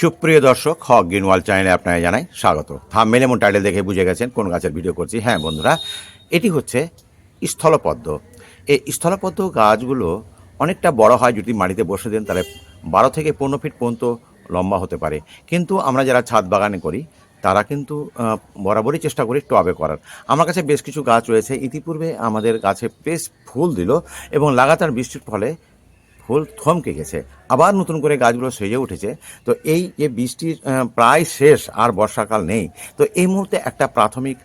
সুপ্রিয় দর্শক, হক গ্রিনওয়াল চ্যানেলে আপনাকে জানাই স্বাগত। থামমেল এমন টাইটেল দেখে বুঝে গেছেন কোন গাছের ভিডিও করছি। হ্যাঁ বন্ধুরা, এটি হচ্ছে স্থলপদ্ম। এই স্থলপদ্ম গাছগুলো অনেকটা বড় হয় যদি মাটিতে বসে দেন, তাহলে বারো থেকে পনেরো ফিট পর্যন্ত লম্বা হতে পারে। কিন্তু আমরা যারা ছাদ বাগানে করি, তারা কিন্তু বরাবরই চেষ্টা করি টবে করার। আমার কাছে বেশ কিছু গাছ রয়েছে। ইতিপূর্বে আমাদের গাছে বেশ ফুল দিল এবং লাগাতার বৃষ্টির ফলে ফুল থমকে গেছে। আবার নতুন করে গাছগুলো সেজে উঠেছে। তো এই যে বৃষ্টির আহ, প্রায় শেষ আর বর্ষাকাল নেই। তো এই মুহূর্তে একটা প্রাথমিক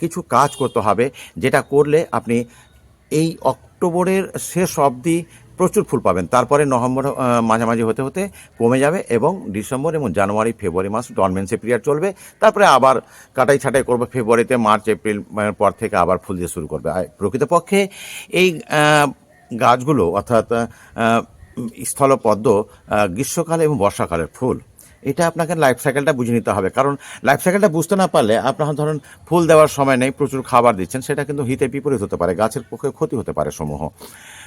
কিছু কাজ করতে হবে যেটা করলে আপনি এই অক্টোবরের শেষ অবধি প্রচুর ফুল পাবেন। তারপরে নভেম্বর মাঝামাঝি হতে হতে কমে যাবে এবং ডিসেম্বর এবং জানুয়ারি ফেব্রুয়ারি মাস ডরমেন্সি পিরিয়ড চলবে। তারপরে আবার কাটাই ছাটাই করবে ফেব্রুয়ারিতে মার্চ এপ্রিল পর থেকে আবার ফুল দিয়ে শুরু করবে। প্রকৃতপক্ষে এই গাছগুলো, অর্থাৎ স্থলপদ্ম গ্রীষ্মকালে এবং বর্ষাকালের ফুল। এটা আপনাকে লাইফ সাইকেলটা বুঝে নিতে হবে। কারণ লাইফ সাইকেলটা বুঝতে না পারলে আপনার ধরুন ফুল দেওয়ার সময় নেই, প্রচুর খাবার দিচ্ছেন, সেটা কিন্তু হিতে বিপরীত হতে পারে, গাছের পক্ষে ক্ষতি হতে পারে সমূহ।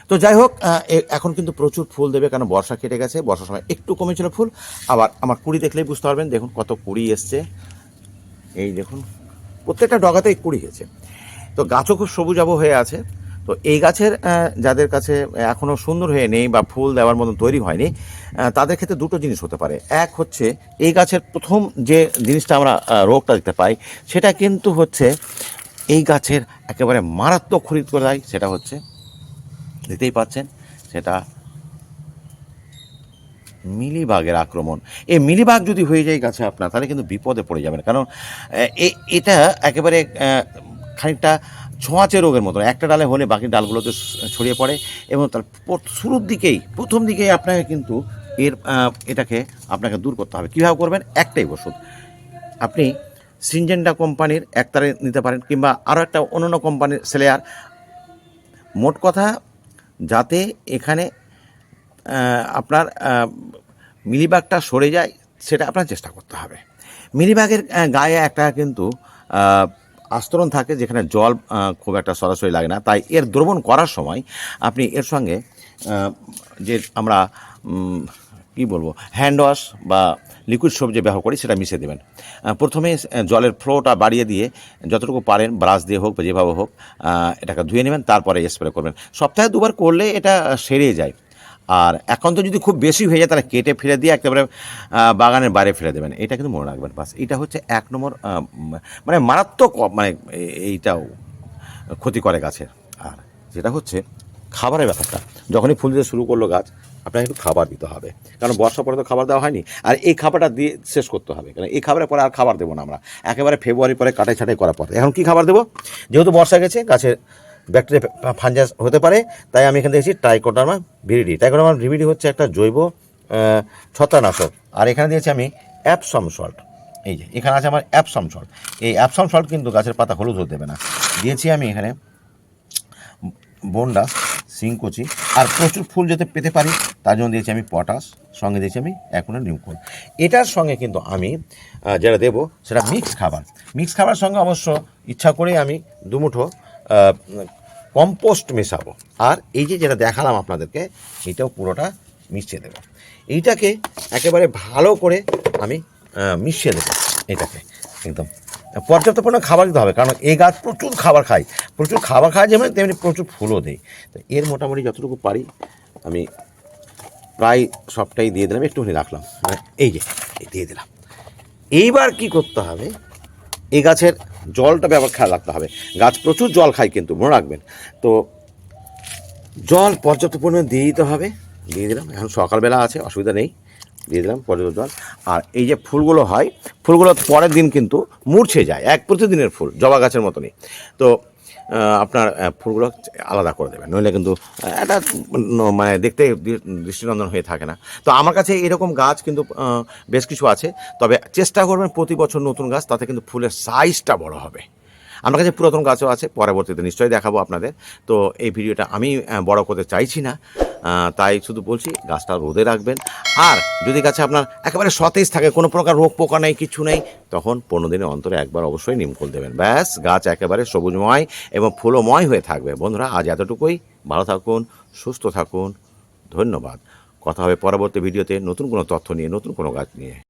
তো যাই হোক এখন কিন্তু প্রচুর ফুল দেবে, কারণ বর্ষা কেটে গেছে, বর্ষার সময় একটু কমেছিল ফুল। আবার আমার কুড়ি দেখলেই বুঝতে পারবেন, দেখুন কত কুড়ি এসছে। এই দেখুন, প্রত্যেকটা ডগাতেই কুড়ি গেছে। তো গাছও খুব সবুজাব হয়ে আছে। তো এই গাছের যাদের কাছে এখনও সুন্দর হয়ে নেই বা ফুল দেওয়ার মতন তৈরি হয়নি তাদের ক্ষেত্রে দুটো জিনিস হতে পারে। এক হচ্ছে, এই গাছের প্রথম যে জিনিসটা আমরা রোগটা দেখতে পাই, সেটা কিন্তু হচ্ছে এই গাছের একেবারে মারাত্মক খরিদ করে দেয়, সেটা হচ্ছে, দেখতেই পাচ্ছেন, সেটা মিলিবাগের আক্রমণ। এই মিলিবাগ যদি হয়ে যায় গাছে আপনার, তাহলে কিন্তু বিপদে পড়ে যাবেন। কারণ এটা একেবারে খানিকটা ছোঁয়াচে রোগের মতো। একটা ডালে হলে বাকি ডালগুলোতে ছড়িয়ে পড়ে এবং তার শুরুর দিকেই, প্রথম দিকেই আপনাকে কিন্তু এর এটাকে আপনাকে দূর করতে হবে। কীভাবে করবেন? একটাই ওষুধ। আপনি সিনজেন্ডা কোম্পানির একতারে নিতে পারেন কিংবা আরও একটা অন্য অন্য কোম্পানির সেলেয়ার। মোট কথা, যাতে এখানে আপনার মিলিবাগটা সরে যায়, সেটা আপনার চেষ্টা করতে হবে। মিলিবাগের গায়ে একটা কিন্তু আস্তরণ থাকে যেখানে জল খুব একটা সরাসরি লাগে না। তাই এর দ্রবণ করার সময় আপনি এর সঙ্গে যে আমরা কি বলব হ্যান্ড ওয়াশ বা লিকুইড সোপ যে ব্যবহার করি সেটা মিশিয়ে দেবেন। প্রথমে জলের ফ্লোটা বাড়িয়ে দিয়ে যতটুকু পারেন ব্রাশ দিয়ে হোক বা যেভাবে হোক এটাকে ধুয়ে নেবেন, তারপরে স্প্রে করবেন। সপ্তাহে দুবার করলে এটা সেরে যায়। আর এখন তো যদি খুব বেশি হয়ে যায়, তাহলে কেটে ফেলে দিয়ে একেবারে বাগানের বাইরে ফেলে দেবেন। এটা কিন্তু মনে রাখবেন, বাস। এটা হচ্ছে এক নম্বর মানে মারাত্মক মানে এইটাও ক্ষতি করে গাছের। আর যেটা হচ্ছে, খাবারের ব্যাপারটা। যখনই ফুল দিতে শুরু করল গাছ, আপনাকে একটু খাবার দিতে হবে। কারণ বর্ষা পরে তো খাবার দেওয়া হয়নি। আর এই খাবারটা দিয়ে শেষ করতে হবে। কারণ এই খাবারের পরে আর খাবার দেবো না আমরা। একেবারে ফেব্রুয়ারি পরে কাটাই ছাটাই করার পরে। এখন কি খাবার দেবো? যেহেতু বর্ষা গেছে, গাছের ব্যাকটেরিয়া ফাঞ্জাস হতে পারে তাই আমি এখানে দেখেছি ট্রাইকোডার্মা ভিরিডি। ট্রাইকোডার্মা ভিরিডি হচ্ছে একটা জৈব আহ, ছত্রাকনাশক। আর এখানে দিয়েছি আমি অ্যাপসম সল্ট এই যে এখানে আছে আমার অ্যাপসম সল্ট এই অ্যাপসম সল্ট কিন্তু গাছের পাতা হলুদ হতে দেবে না। দিয়েছি আমি এখানে বন্ডা সিংকুচি আর প্রচুর ফুল যাতে পেতে পারি তার জন্য দিয়েছি আমি পটাশ সঙ্গে দিয়েছি আমি এখনও নিউকোল। এটার সঙ্গে কিন্তু আমি যেটা দেবো সেটা মিক্স খাবার। মিক্স খাবার সঙ্গে অবশ্য ইচ্ছা করে আমি দুমুঠো কম্পোস্ট মেশাবো। আর এই যে যেটা দেখালাম আপনাদেরকে, এটাও পুরোটা মিশিয়ে দেবো। এইটাকে একেবারে ভালো করে আমি মিশিয়ে দেবো এটাকে, একদম। পর্যাপ্ত পরিমাণ খাবার দিতে হবে, কারণ এই গাছ প্রচুর খাবার খায়। প্রচুর খাবার খায় যেমন তেমনি প্রচুর ফুলও দেয়। তো এর মোটামুটি যতটুকু পারি, আমি প্রায় সবটাই দিয়ে দিলাম, একটুখানি রাখলাম। মানে এই যে দিয়ে দিলাম। এইবার কি করতে হবে এই গাছের জলটা ব্যবহার খেয়াল রাখতে হবে। গাছ প্রচুর জল খায় কিন্তু, মনে রাখবেন। তো জল পর্যাপ্ত পরিমাণে দিয়ে দিতে হবে। দিয়ে দিলাম, এখন সকালবেলা আছে, অসুবিধা নেই। দিয়ে দিলাম পর্যাপ্ত জল। আর এই যে ফুলগুলো হয়, ফুলগুলো পরের দিন কিন্তু মূর্ছে যায়, এক প্রতিদিনের ফুল, জবা গাছের মতনই। তো আপনার ফুলগুলো আলাদা করে দেবেন। নইলে কিন্তু এটা মানে দেখতে দৃষ্টিনন্দন হয়ে থাকে না। তো আমার কাছে এরকম গাছ কিন্তু বেশ কিছু আছে। তবে চেষ্টা করবেন প্রতি বছর নতুন গাছ, তাতে কিন্তু ফুলের সাইজটা বড় হবে। আমার কাছে পুরাতন গাছও আছে, পরবর্তীতে নিশ্চয়ই দেখাবো আপনাদের। তো এই ভিডিওটা আমি বড় করতে চাইছি না তাই শুধু বলছি গাছটা রোদে রাখবেন। আর যদি গাছে আপনার একেবারে সতেজ থাকে, কোনো প্রকার রোগ পোকা নেই, কিছু নেই, তখন পনেরো দিনের অন্তরে একবার অবশ্যই নিমকুল দেবেন। ব্যাস, গাছ একেবারে সবুজময় এবং ফুলময় হয়ে থাকবে। বন্ধুরা, আজ এতটুকুই। ভালো থাকুন, সুস্থ থাকুন। ধন্যবাদ। কথা হবে পরবর্তী ভিডিওতে নতুন কোনো তথ্য নিয়ে, নতুন কোনো গাছ নিয়ে।